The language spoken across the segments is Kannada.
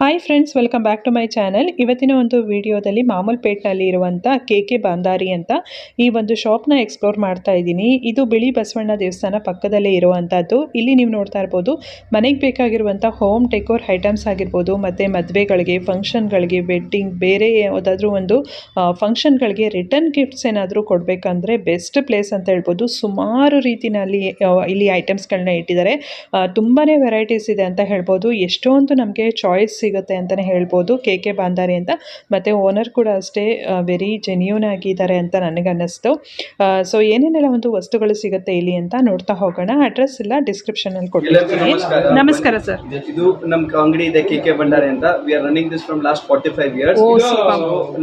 Hi friends welcome back to my channel ಇವತ್ತಿನ ಒಂದು ವಿಡಿಯೋದಲ್ಲಿ ಮಾಮೂಲ್ಪೇಟ್ನಲ್ಲಿ ಇರುವಂಥ ಕೆ ಕೆ ಬಾಂದಾರಿ ಅಂತ ಈ ಒಂದು ಶಾಪ್ನ ಎಕ್ಸ್ಪ್ಲೋರ್ ಮಾಡ್ತಾ ಇದ್ದೀನಿ. ಇದು ಬಿಳಿ ಬಸವಣ್ಣ ದೇವಸ್ಥಾನ ಪಕ್ಕದಲ್ಲೇ ಇರುವಂಥದ್ದು ಇಲ್ಲಿ ನೀವು ನೋಡ್ತಾ ಇರ್ಬೋದು, ಮನೆಗೆ ಬೇಕಾಗಿರುವಂಥ ಹೋಮ್ ಡೆಕೋರ್ ಐಟಮ್ಸ್ ಆಗಿರ್ಬೋದು, ಮತ್ತು ಮದುವೆಗಳಿಗೆ ಫಂಕ್ಷನ್ಗಳಿಗೆ ವೆಡ್ಡಿಂಗ್ ಬೇರೆ ಯಾವುದಾದ್ರೂ ಒಂದು ಫಂಕ್ಷನ್ಗಳಿಗೆ ರಿಟರ್ನ್ ಗಿಫ್ಟ್ಸ್ ಏನಾದರೂ ಕೊಡಬೇಕಂದ್ರೆ ಬೆಸ್ಟ್ ಪ್ಲೇಸ್ ಅಂತ ಹೇಳ್ಬೋದು. ಸುಮಾರು ರೀತಿಯಲ್ಲಿ ಇಲ್ಲಿ ಐಟಮ್ಸ್ಗಳನ್ನ ಇಟ್ಟಿದ್ದಾರೆ. ತುಂಬಾ ವೆರೈಟೀಸ್ ಇದೆ ಅಂತ ಹೇಳ್ಬೋದು. ಎಷ್ಟೊಂದು ನಮಗೆ ಚಾಯ್ಸ್ ಸಿಗುತ್ತೆ ಅಂತಲೇ ಹೇಳ್ಬೋದು ಕೆ ಕೆ ಬಾಂದಾರಿ ಅಂತ. ಮತ್ತು ಓನರ್ ಕೂಡ ಅಷ್ಟೇ ವೆರಿ ಜೆನ್ಯೂನ್ ಆಗಿದ್ದಾರೆ ಅಂತ ನನಗೆ ಅನ್ನಿಸ್ತು ಸೊ ಏನೇನೆಲ್ಲ ಒಂದು ವಸ್ತುಗಳು ಸಿಗುತ್ತೆ ಇಲ್ಲಿ ಅಂತ ನೋಡ್ತಾ ಹೋಗೋಣ. ಅಡ್ರೆಸ್ ಎಲ್ಲ ಡಿಸ್ಕ್ರಿಪ್ಷನಲ್ಲಿ ಕೊಟ್ಟಿರ್ತೀನಿ. ನಮಸ್ಕಾರ. ನಮಸ್ಕಾರ ಸರ್. ಇದು ನಮ್ ಅಂಗಡಿ ಇದೆ ಕೆ ಕೆ ಭಂಡಾರಿ ಅಂತ. We are running this from last forty five years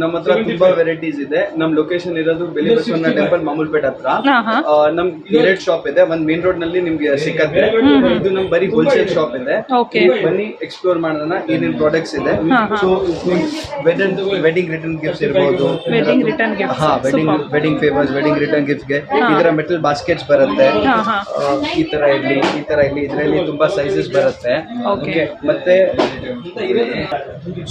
ನಮ್ಮ ಹತ್ರ ತುಂಬಾ ವೆರೈಟೀಸ್ ಇದೆ. ನಮ್ ಲೊಕೇಶನ್ ಇರೋದು ಬೆಲಿ ಬಸವಣ್ಣ ಟೆಂಪಲ್ ಮಾಮೂಲ್ಪೇಟ್ ಹತ್ರ. ನಮ್ ಎರಡ್ ಶಾಪ್ ಇದೆ. ಒಂದ್ ಮೇನ್ ರೋಡ್ನಲ್ಲಿ ನಿಮ್ಗೆ ಸಿಕ್ಕತ್ತೆ. ಇದು ನಮ್ ಬರೀ ಹೋಲ್ಸೇಲ್ ಶಾಪ್ ಇದೆ. ಬನ್ನಿ ಎಕ್ಸ್ಪ್ಲೋರ್ ಮಾಡೋಣ. ಏನೇನ್ ಪ್ರಾಡಕ್ಟ್ಸ್ ಇದೆ. So wedding wedding return gifts ಇರ್ಬೋದು. ವೆಡ್ಡಿಂಗ್ ರಿಟರ್ನ್ ಗಿಫ್ಟ್ ಹಾ wedding wedding favours wedding return ಗಿಫ್ಟ್ಗೆ. ಈ ತರ ಮೆಟಲ್ ಬಾಸ್ಕೆಟ್ಸ್ ಬರುತ್ತೆ. ಈ ತರ ಇಲ್ಲಿ ಈ ತರ ಇಲ್ಲಿ ಇದರಲ್ಲಿ ತುಂಬಾ ಸೈಜಸ್ ಬರುತ್ತೆ. ಓಕೆ ಮತ್ತೆ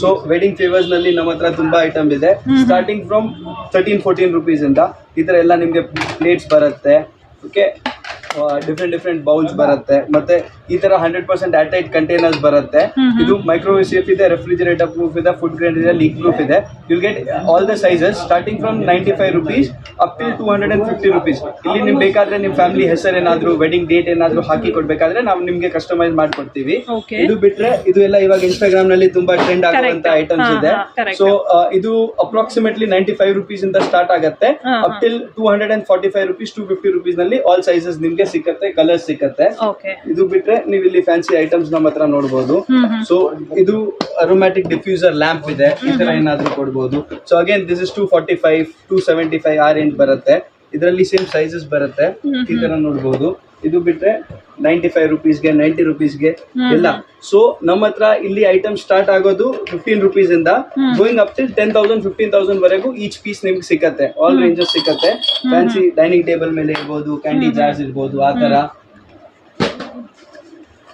ಸೊ ವೆಡ್ಡಿಂಗ್ ಫೇವರ್ಸ್ನಲ್ಲಿ ನಮ್ಮ ಹತ್ರ ತುಂಬಾ ಐಟಮ್ ಇದೆ. Starting from thirteen fourteen rupees ಇಂದ ಈ ತರ ಎಲ್ಲ ನಿಮ್ಗೆ ಪ್ಲೇಟ್ಸ್ ಬರುತ್ತೆ. ಓಕೆ ಡಿಫ್ರೆಂಟ್ ಡಿಫ್ರೆಂಟ್ ಬೌಲ್ಸ್ ಬರುತ್ತೆ. ಮತ್ತೆ ಈ ತರ ಹಂಡ್ರೆಡ್ ಪರ್ಸೆಂಟ್ ಅಟೈಟ್ ಕಂಟೈನರ್ಸ್ ಬರುತ್ತೆ. ಇದು ಮೈಕ್ರೋವೇವ್ ಸೇಫ್ ಇದೆ ರೆಫ್ರಿಜರೇಟರ್ ಪ್ರೂಫ್ ಇದೆ ಫುಡ್ ಗ್ರೈಂಡ್ ಇದೆ ಲೀಕ್ ಪ್ರೂಫ್ ಇದೆ. You get all the sizes starting from ninety five rupees up till two hundred and fifty rupees ಇಲ್ಲಿ ನಿಮ್ ಬೇಕಾದ್ರೆ ನಿಮ್ ಫ್ಯಾಮಿಲಿ ಹೆಸರು ಏನಾದ್ರು ವೆಡ್ಡಿಂಗ್ ಡೇಟ್ ಏನಾದ್ರು ಹಾಕಿ ಕೊಡ್ಬೇಕಾದ್ರೆ ನಾವು ನಿಮ್ಗೆ ಕಸ್ಟಮೈಸ್ ಮಾಡ್ಕೊಡ್ತೀವಿ. ಇದು ಬಿಟ್ರೆ ಇದು ಎಲ್ಲ ಇವಾಗ ಇನ್ಸ್ಟಾಗ್ರಾಮ್ನಲ್ಲಿ ತುಂಬಾ ಟ್ರೆಂಡ್ ಆಗುವಂತ. ಐಟಮ್ಸ್ ಇದೆ. ಸೊ ಇದು ಅಪ್ರಾಕ್ಸಿಮೇಟ್ಲಿ ನೈಂಟಿ ಫೈವ್ ರುಪೀಸ್ ಇಂದ ಸ್ಟಾರ್ಟ್ ಆಗುತ್ತೆ. Up till two hundred and forty five rupees two fifty ರುಪೀಸ್ನಲ್ಲಿ all sizes ನಿಮ್ಗೆ ಸಿಕ್ಕತ್ತೆ ಕಲರ್ ಸಿಕ್ಕತ್ತೆ. ಓಕೆ ಇದು ಬಿಟ್ರೆ ನೀವು ಇಲ್ಲಿ ಫ್ಯಾನ್ಸಿ ಐಟಮ್ಸ್ ನಮ್ಮ ಹತ್ರ ನೋಡಬಹುದು. ಸೊ ಇದು ಅರೋಮ್ಯಾಟಿಕ್ ಡಿಫ್ಯೂಸರ್ ಲ್ಯಾಂಪ್ ಇದೆ. ಈ ತರ ಏನಾದ್ರೂ ಕೊಡಬಹುದು so again this is two forty five two seventy five or range ಬರುತ್ತೆ. ಇದರಲ್ಲಿ ಸೇಮ್ ಸೈಜಸ್ ಬರುತ್ತೆ. ಈ ತರ ನೋಡ್ಬೋದು. ಇದು ಬಿಟ್ರೆ ನೈಂಟಿ ಫೈವ್ ರುಪೀಸ್ಗೆ ನೈಂಟಿ ರುಪೀಸ್ಗೆ ಎಲ್ಲ. ಸೊ ನಮ್ಮ ಹತ್ರ ಇಲ್ಲಿ ಐಟಮ್ ಸ್ಟಾರ್ಟ್ ಆಗೋದು ಫಿಫ್ಟೀನ್ ರುಪೀಸ್ ಇಂದ. Going up till ten thousand fifteen thousand ವರೆಗೂ ಈಚ್ ಪೀಸ್ ನಿಮ್ಗೆ ಸಿಕ್ಕತ್ತೆ. ಆಲ್ ರೇಂಜಸ್ ಸಿಕ್ಕತ್ತೆ. ಫ್ಯಾನ್ಸಿ ಡೈನಿಂಗ್ ಟೇಬಲ್ ಮೇಲೆ ಇರ್ಬೋದು ಕ್ಯಾಂಡಿ ಜಾರ್ಸ್ ಇರ್ಬೋದು ಆ ತರ.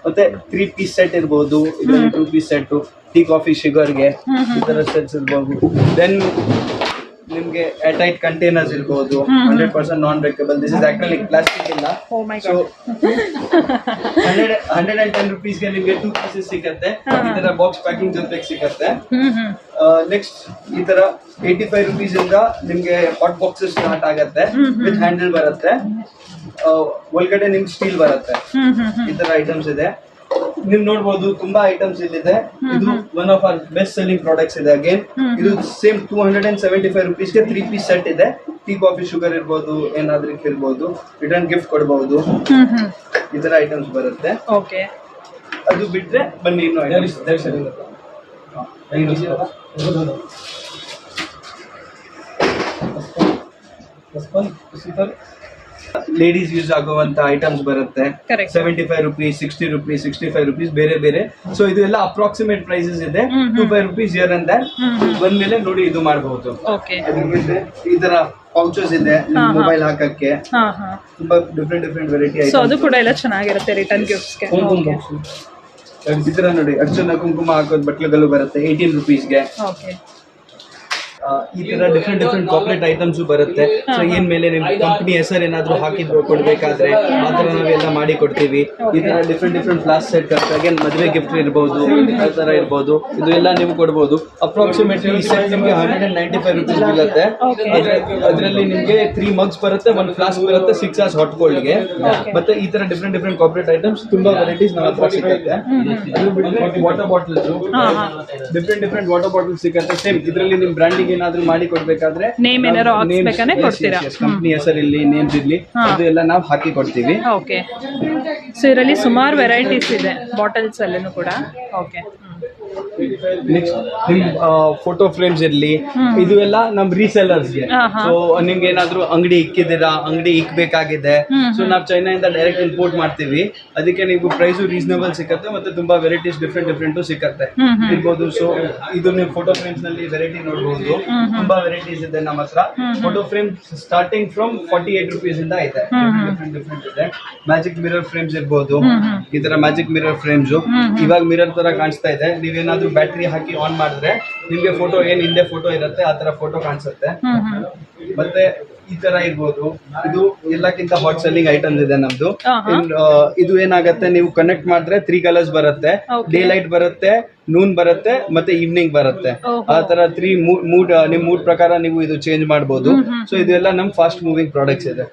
ಮತ್ತೆ ತ್ರೀ ಪೀಸ್ ಸೆಟ್ ಇರ್ಬೋದು ಇದರಲ್ಲಿ two piece set tea coffee ಶುಗರ್ಗೆ ಈ ತರ ಸೆಟ್ಸ್ ಇರ್ಬೋದು. ದೆನ್ ನಿಮ್ಗೆ ಏರ್ಟೈಟ್ ಕಂಟೈನರ್ಸ್ ಇರ್ಬೋದು hundred percent non breakable this is acrylic plastic ಇಲ್ಲ. So hundred hundred and ten ರುಪೀಸ್ಗೆ ನಿಮ್ಗೆ ಟೂ ಪೀಸಸ್ ಸಿಗುತ್ತೆ. ಈ ತರ ಬಾಕ್ಸ್ ಪ್ಯಾಕಿಂಗ್ ಜೊತೆಗೆ ಸಿಗುತ್ತೆ. ನೆಕ್ಸ್ಟ್ ಈ ತರ ಏಯ್ಟಿ ಫೈವ್ ರುಪೀಸ್ ಇಂದ ನಿಮ್ಗೆ ಹಾಟ್ ಬಾಕ್ಸಸ್ ಸ್ಟಾರ್ಟ್ ಆಗುತ್ತೆ ವಿತ್ ಹ್ಯಾಂಡಲ್ ಬರುತ್ತೆ. ಒಳಗಡೆ ನಿಮ್ಗೆ ಸ್ಟೀಲ್ ಬರುತ್ತೆ. ಈ ತರ ಐಟಮ್ಸ್ ಇದೆ. ನೀವು ನೋಡ್ಬೋದು ತುಂಬಾ ಐಟಮ್ಸ್ ಇಲ್ಲಿದೆ. ಇದು one of our best selling products ಇದೆ ಅಗೇನ್ ಇದು same two hundred and seventy five ರುಪೀಸ್ಗೆ three piece set ಇದೆ. ಟೀ ಕಾಫಿ ಶುಗರ್ ಇರ್ಬೋದು ಏನಾದ್ರೂ ಇರ್ಬೋದು. ರಿಟರ್ನ್ ಗಿಫ್ಟ್ ಕೊಡಬಹುದು ಈ ತರ ಐಟಮ್ಸ್ ಬರುತ್ತೆ. ಓಕೆ ಅದು ಬಿಟ್ರೆ ಬನ್ನಿ ಇನ್ನು items. ಲೇಡೀಸ್ ಯೂಸ್ ಆಗುವಂತ ಐಟಮ್ಸ್ ಬರುತ್ತೆ. Seventy five rupees sixty rupees sixty five rupees ಬೇರೆ ಬೇರೆ. ಸೊ ಇದು ಎಲ್ಲ ಅಪ್ರಾಕ್ಸಿಮೇಟ್ ಪ್ರೈಸಸ್ ಇದೆ. Two five rupees year and that ಬಂದ್ಮೇಲೆ ನೋಡಿ ಇದು ಮಾಡಬಹುದು ಈ ತರ ಪೌಚಸ್ ಇದೆ ಮೊಬೈಲ್ ಹಾಕಕ್ಕೆ. ತುಂಬಾ ಡಿಫ್ರೆಂಟ್ ಡಿಫ್ರೆಂಟ್ ವೆರೈಟಿ ಸೊ ಅದು ಕೂಡ ಎಲ್ಲ ಚೆನ್ನಾಗಿರುತ್ತೆ ರಿಟರ್ನ್ ಗಿಫ್ಟ್ಸ್ಗೆ ಈ ತರ ನೋಡಿ ಅರ್ಚನ ಕುಂಕುಮ ಹಾಕೋದ್ ಬಟ್ಲುಗಳು ಬರುತ್ತೆ ಏಯ್ಟೀನ್ ರುಪೀಸ್ಗೆ ಓಕೆ ಈ ತರ ಡಿಫ್ರೆಂಟ್ ಡಿಫ್ರೆಂಟ್ ಕಾರ್ಪೊರೇಟ್ ಐಟಮ್ಸ್ ಬರುತ್ತೆ. ಸೊ ಏನ್ ಮೇಲೆ ನಿಮ್ ಕಂಪನಿ ಹೆಸರು ಏನಾದ್ರು ಹಾಕಿದ್ರು ಕೊಡ್ಬೇಕಾದ್ರೆ ಆ ತರ ನಾವೆಲ್ಲ ಮಾಡಿ ಕೊಡ್ತೀವಿ. ಈ ತರ ಡಿಫ್ರೆಂಟ್ ಡಿಫ್ರೆಂಟ್ ಫ್ಲಾಸ್ ಸೆಟ್ ಹಾಗೆ ಮದುವೆ ಗಿಫ್ಟ್ ಇರ್ಬೋದು ಆ ತರ ಇರ್ಬೋದು ಇದು ಎಲ್ಲ ನೀವು ಕೊಡ್ಬೋದು. ಅಪ್ರಾಕ್ಸಿಮೇಟ್ಲಿ ಈ ಸೆಟ್ ನಿಮ್ಗೆ hundred and ninety five rupees ಬೀಳುತ್ತೆ. ಅದರಲ್ಲಿ ನಿಮ್ಗೆ ತ್ರೀ ಮಗ್ಸ್ ಬರುತ್ತೆ ಒಂದು ಫ್ಲಾಸ್ ಬರುತ್ತೆ ಸಿಕ್ಸ್ ಆರ್ಸ್ ಹಾಟ್ ಮತ್ತೆ ಈ ತರ ಡಿಫ್ರೆಂಟ್ ಡಿಫ್ರೆಂಟ್ ಕಾರ್ಪೊರೇಟ್ ಐಟಮ್ಸ್ ತುಂಬಾ ವೆರೈಟೀಸ್ ನಮ್ಮ ಹತ್ರ ಸಿಗುತ್ತೆ. Water bottles different different water bottle ಸಿಗುತ್ತೆ. ಸೇಮ್ ಇದರಲ್ಲಿ ನಿಮ್ ಬ್ರ್ಯಾಂಡಿಂಗ್ ಏನಾದ್ರು ಮಾಡಿ ಕೊಡ್ಬೇಕಾದ್ರೆ ನೇಮ್ ಏನಾದ್ರು ಹಾಕ್ಸ್ಬೇಕಾದ್ರೆ ಕೊಡ್ತೀರಾ? ಕಂಪ್ನಿ ಹೆಸರಿರ್ಲಿ ನೇಮ್ಸ್ ಇರ್ಲಿ. ಅದು ಎಲ್ಲ ನಾವು ಹಾಕಿ ಕೊಡ್ತೀವಿ. ಓಕೆ ಸೊ ಇದರಲ್ಲಿ ಸುಮಾರು ವೆರೈಟೀಸ್ ಇದೆ ಬಾಟಲ್ಸ್ ಅಲ್ಲೂ ಕೂಡ. ಓಕೆ ನೆಕ್ಸ್ಟ್ ನಿಮ್ ಫೋಟೋ ಫ್ರೇಮ್ಸ್ ಇರ್ಲಿ ಇದು ಎಲ್ಲ ನಮ್ ರೀಸೆಲ್ಲರ್ಸ್ಗೆ. ಸೊ ನಿಮ್ಗೆ ಏನಾದ್ರು ಅಂಗಡಿ ಇಕ್ಕಿದ್ದೀರಾ ಅಂಗಡಿ ಇಕ್ಬೇಕಾಗಿದೆ ಸೊ ನಾವು ಚೈನಾಯಿಂದ ಡೈರೆಕ್ಟ್ ಇಂಪೋರ್ಟ್ ಮಾಡ್ತೀವಿ. ಅದಕ್ಕೆ ನೀವು ಪ್ರೈಸು ರೀಸನಬಲ್ ಸಿಕ್ಕತ್ತೆ ಮತ್ತೆ ತುಂಬಾ ವೆರೈಟೀಸ್ ಡಿಫ್ರೆಂಟ್ ಡಿಫ್ರೆಂಟ್ ಸಿಕ್ಕತ್ತೆ. ಇರ್ಬೋದು ಸೊ ಇದು ನೀವು ಫೋಟೋ ಫ್ರೇಮ್ಸ್ನಲ್ಲಿ ವೆರೈಟಿ ನೋಡಬಹುದು ತುಂಬಾ ವೆರೈಟೀಸ್ ಇದೆ ನಮ್ಮ ಹತ್ರ. Photo frame starting from forty eight rupees ಇಂದ ಇದೆ. ಡಿಫ್ರೆಂಟ್ ಡಿಫ್ರೆಂಟ್ ಇದೆ. ಮ್ಯಾಜಿಕ್ ಮಿರರ್ ಫ್ರೇಮ್ಸ್ ಇರ್ಬೋದು. ಈ ತರ ಮ್ಯಾಜಿಕ್ ಮಿರರ್ ಫ್ರೇಮ್ಸ್ ಇವಾಗ ಮಿರರ್ ತರ ಕಾಣಿಸ್ತಾ ಇದೆ. ನೀವ್ ಬ್ಯಾಟ್ರಿ ಹಾಕಿ ಆನ್ ಮಾಡಿದ್ರೆ ನಿಮ್ಗೆ ಫೋಟೋ ಏನ್ ಹಿಂದೆ ಫೋಟೋ ಇರುತ್ತೆ ಆ ತರ ಫೋಟೋ ಕಾಣಿಸುತ್ತೆ. ಮತ್ತೆ ಈ ತರ ಇರ್ಬೋದು. ಇದು ಎಲ್ಲಕ್ಕಿಂತ ಹಾಟ್ ಸೆಲ್ಲಿಂಗ್ ಐಟಮ್ ಇದೆ ನಮ್ದು. ಇದು ಏನಾಗತ್ತೆ ನೀವು ಕನೆಕ್ಟ್ ಮಾಡಿದ್ರೆ ತ್ರೀ ಕಲರ್ಸ್ ಬರುತ್ತೆ. ಡೇ ಲೈಟ್ ಬರುತ್ತೆ ನೂನ್ ಬರುತ್ತೆ ಮತ್ತೆ ಈವ್ನಿಂಗ್ ಬರುತ್ತೆ. ಆ ತರ ತ್ರೀ ಮೂಡ್ ನಿಮ್ ಮೂಡ್ ಪ್ರಕಾರ ನೀವು ಇದು ಚೇಂಜ್ ಮಾಡಬಹುದು ಸೊ ಇದೆಲ್ಲ ನಮ್ ಫಾಸ್ಟ್ ಮೂವಿಂಗ್ ಪ್ರಾಡಕ್ಟ್ಸ್ ಇದೆ.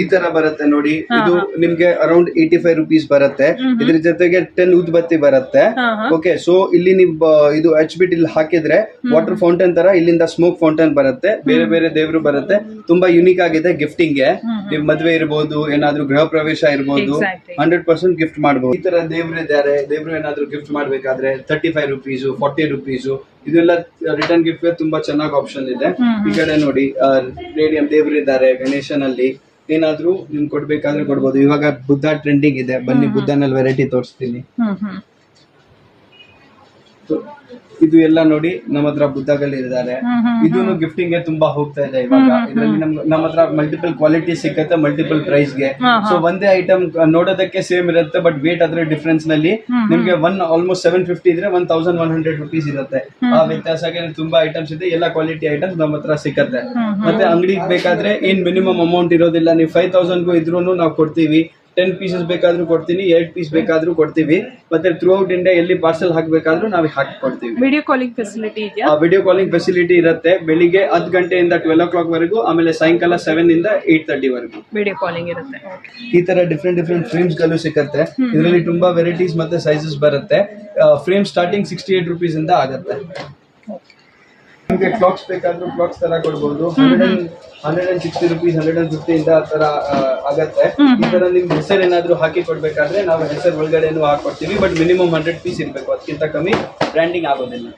ಈ ತರ ಬರುತ್ತೆ ನೋಡಿ. ಇದು ನಿಮ್ಗೆ ಅರೌಂಡ್ ಏಯ್ಟಿ ಫೈವ್ ರುಪೀಸ್ ಬರುತ್ತೆ ಇದ್ರ ಜೊತೆಗೆ ಟೆನ್ ಉದ್ಬತ್ತಿ ಬರುತ್ತೆ. ಓಕೆ ಸೊ ಇಲ್ಲಿ ನಿಮ್ ಇದು ಹಚ್ ಬಿಟ್ಟು ಇಲ್ಲಿ ಹಾಕಿದ್ರೆ ವಾಟರ್ ಫೌಂಟೇನ್ ತರ ಇಲ್ಲಿಂದ ಸ್ಮೋಕ್ ಫೌಂಟೇನ್ ಬರುತ್ತೆ. ಬೇರೆ ಬೇರೆ ದೇವರು ಬರುತ್ತೆ. ತುಂಬಾ ಯುನೀಕ್ ಆಗಿದೆ ಗಿಫ್ಟಿಂಗ್ಗೆ. ನೀವು ಮದ್ವೆ ಇರ್ಬೋದು ಏನಾದ್ರೂ ಗೃಹ ಪ್ರವೇಶ ಇರ್ಬೋದು. ಹಂಡ್ರೆಡ್ ಪರ್ಸೆಂಟ್ ಗಿಫ್ಟ್ ಮಾಡಬಹುದು ಈ ತರ ದೇವ್ರು ಇದ್ದಾರೆ ದೇವ್ರು ಏನಾದ್ರು ಗಿಫ್ಟ್ ಮಾಡ್ಬೇಕಾದ್ರೆ thirty five rupees forty rupees ಇದೆಲ್ಲ ರಿಟರ್ನ್ ಗಿಫ್ಟ್ ತುಂಬಾ ಚೆನ್ನಾಗಿ ಆಪ್ಷನ್ ಇದೆ. ಈ ಕಡೆ ನೋಡಿ ರೇಡಿಯಂ ದೇವರಿದ್ದಾರೆ ಇದ್ದಾರೆ ಗಣೇಶನಲ್ಲಿ. ಏನಾದ್ರೂ ನಿಮ್ಗೆ ಕೊಡ್ಬೇಕಾದ್ರೆ ಕೊಡ್ಬೋದು. ಇವಾಗ ಬುದ್ಧ ಟ್ರೆಂಡಿಂಗ್ ಇದೆ. ಬನ್ನಿ ಬುದ್ಧನಲ್ಲಿ ವೆರೈಟಿ ತೋರಿಸ್ತೀನಿ. ಇದು ಎಲ್ಲ ನೋಡಿ ನಮ್ಮ ಹತ್ರ ಬುದ್ಧಗಳು ಇದ್ದಾರೆ. ಹ್ಮ್ ಹ್ಮ್ ಗಿಫ್ಟಿಂಗ್ಗೆ ತುಂಬಾ ಹೋಗ್ತಾ ಇದೆ ಇವಾಗ. ಇದರಲ್ಲಿ ನಮ್ ನಮ್ಮ ಹತ್ರ ಮಲ್ಟಿಪಲ್ ಕ್ವಾಲಿಟಿ ಸಿಕ್ಕತ್ತೆ ಮಲ್ಟಿಪಲ್ ಪ್ರೈಸ್ಗೆ. ಸೊ ಒಂದೇ ಐಟಮ್ ನೋಡೋದಕ್ಕೆ ಸೇಮ್ ಇರುತ್ತೆ ಬಟ್ ವೇಟ್ ಅದ್ರ ಡಿಫ್ರೆನ್ಸ್ನಲ್ಲಿ ನಿಮ್ಗೆ ಒನ್ ಆಲ್ಮೋಸ್ಟ್ ಸೆವೆನ್ ಫಿಫ್ಟಿ ಇದ್ರೆ one thousand one hundred rupees ಇರುತ್ತೆ. ಆ ವ್ಯತ್ಯಾಸಕ್ಕೆ ತುಂಬಾ ಐಟಮ್ಸ್ ಇದೆ ಎಲ್ಲ ಕ್ವಾಲಿಟಿ ಐಟಮ್ಸ್ ನಮ್ಮ ಹತ್ರ ಸಿಕ್ಕತ್ತೆ. ಮತ್ತೆ ಅಂಗಡಿಗೆ ಬೇಕಾದ್ರೆ ಏನ್ ಮಿನಿಮಮ್ ಅಮೌಂಟ್ ಇರೋದಿಲ್ಲ. ನೀವು ಫೈವ್ ತೌಸಂಡ್ಗೂ ಇದ್ರೂ ನಾವು ಕೊಡ್ತೀವಿ. ಟೆನ್ ಪೀಸಸ್ ಬೇಕಾದ್ರೂ ಕೊಡ್ತೀನಿ ಏಟ್ ಪೀಸ್ ಬೇಕಾದ್ರೂ ಕೊಡ್ತೀವಿ. ಮತ್ತೆ ಥ್ರೂ ಔಟ್ ಇಂಡಿಯಾ ಎಲ್ಲಿ ಪಾರ್ಸಲ್ ಹಾಕ್ಬೇಕಾದ್ರೂ ನಾವು ಹಾಕಿ ಕೊಡ್ತೀವಿ. ವಿಡಿಯೋ ಕಾಲಿಂಗ್ ಫೆಸಿಲಿಟಿ ಇದೆಯಾ? ವಿಡಿಯೋ ಕಾಲಿಂಗ್ ಫೆಸಿಲಿಟಿ ಇರುತ್ತೆ. ಬೆಳಿಗ್ಗೆ ಹತ್ತು ಗಂಟೆಯಿಂದ ಟ್ವೆಲ್ ಓ ಕ್ಲಾಕ್ ವರೆಗೂ ಆಮೇಲೆ ಸಾಯಂಕಾಲ ಸೆವೆನ್ ಇಂದ ಏಟ್ ತರ್ಟಿ ವರೆಗೂ. ವಿಡಿಯೋ ಕಾಲಿಂಗ್ ಇರುತ್ತೆ. ಈ ತರ ಡಿಫ್ರೆಂಟ್ ಡಿಫ್ರೆಂಟ್ ಫ್ರೇಮ್ಸ್ಗಳು ಸಿಗುತ್ತೆ ಇದರಲ್ಲಿ ತುಂಬಾ ವೆರೈಟೀಸ್ ಮತ್ತೆ ಸೈಜಸ್ ಬರುತ್ತೆ. Frame starting sixty eight rupees ಇಂದ ಆಗುತ್ತೆ. ನಿಮಗೆ ಕ್ಲಾಕ್ಸ್ ಬೇಕಾದ್ರೂ ಕ್ಲಾಕ್ಸ್ ತರ ಕೊಡ್ಬೋದು. Hundred and hundred and sixty rupees hundred and fifty ಇಂದ ತರ ಆಗತ್ತೆ. ಈ ತರ ನಿಮ್ಗೆ ಹೆಸರು ಏನಾದ್ರು ಹಾಕಿ ಕೊಡ್ಬೇಕಾದ್ರೆ ನಾವು ಹೆಸರು ಒಳಗಡೆನೂ ಹಾಕೊಡ್ತೀವಿ ಬಟ್ ಮಿನಿಮಮ್ ಹಂಡ್ರೆಡ್ ಪೀಸ್ ಇರಬೇಕು. ಅದಕ್ಕಿಂತ ಕಮ್ಮಿ ಬ್ರ್ಯಾಂಡಿಂಗ್ ಆಗೋದಿಲ್ಲ.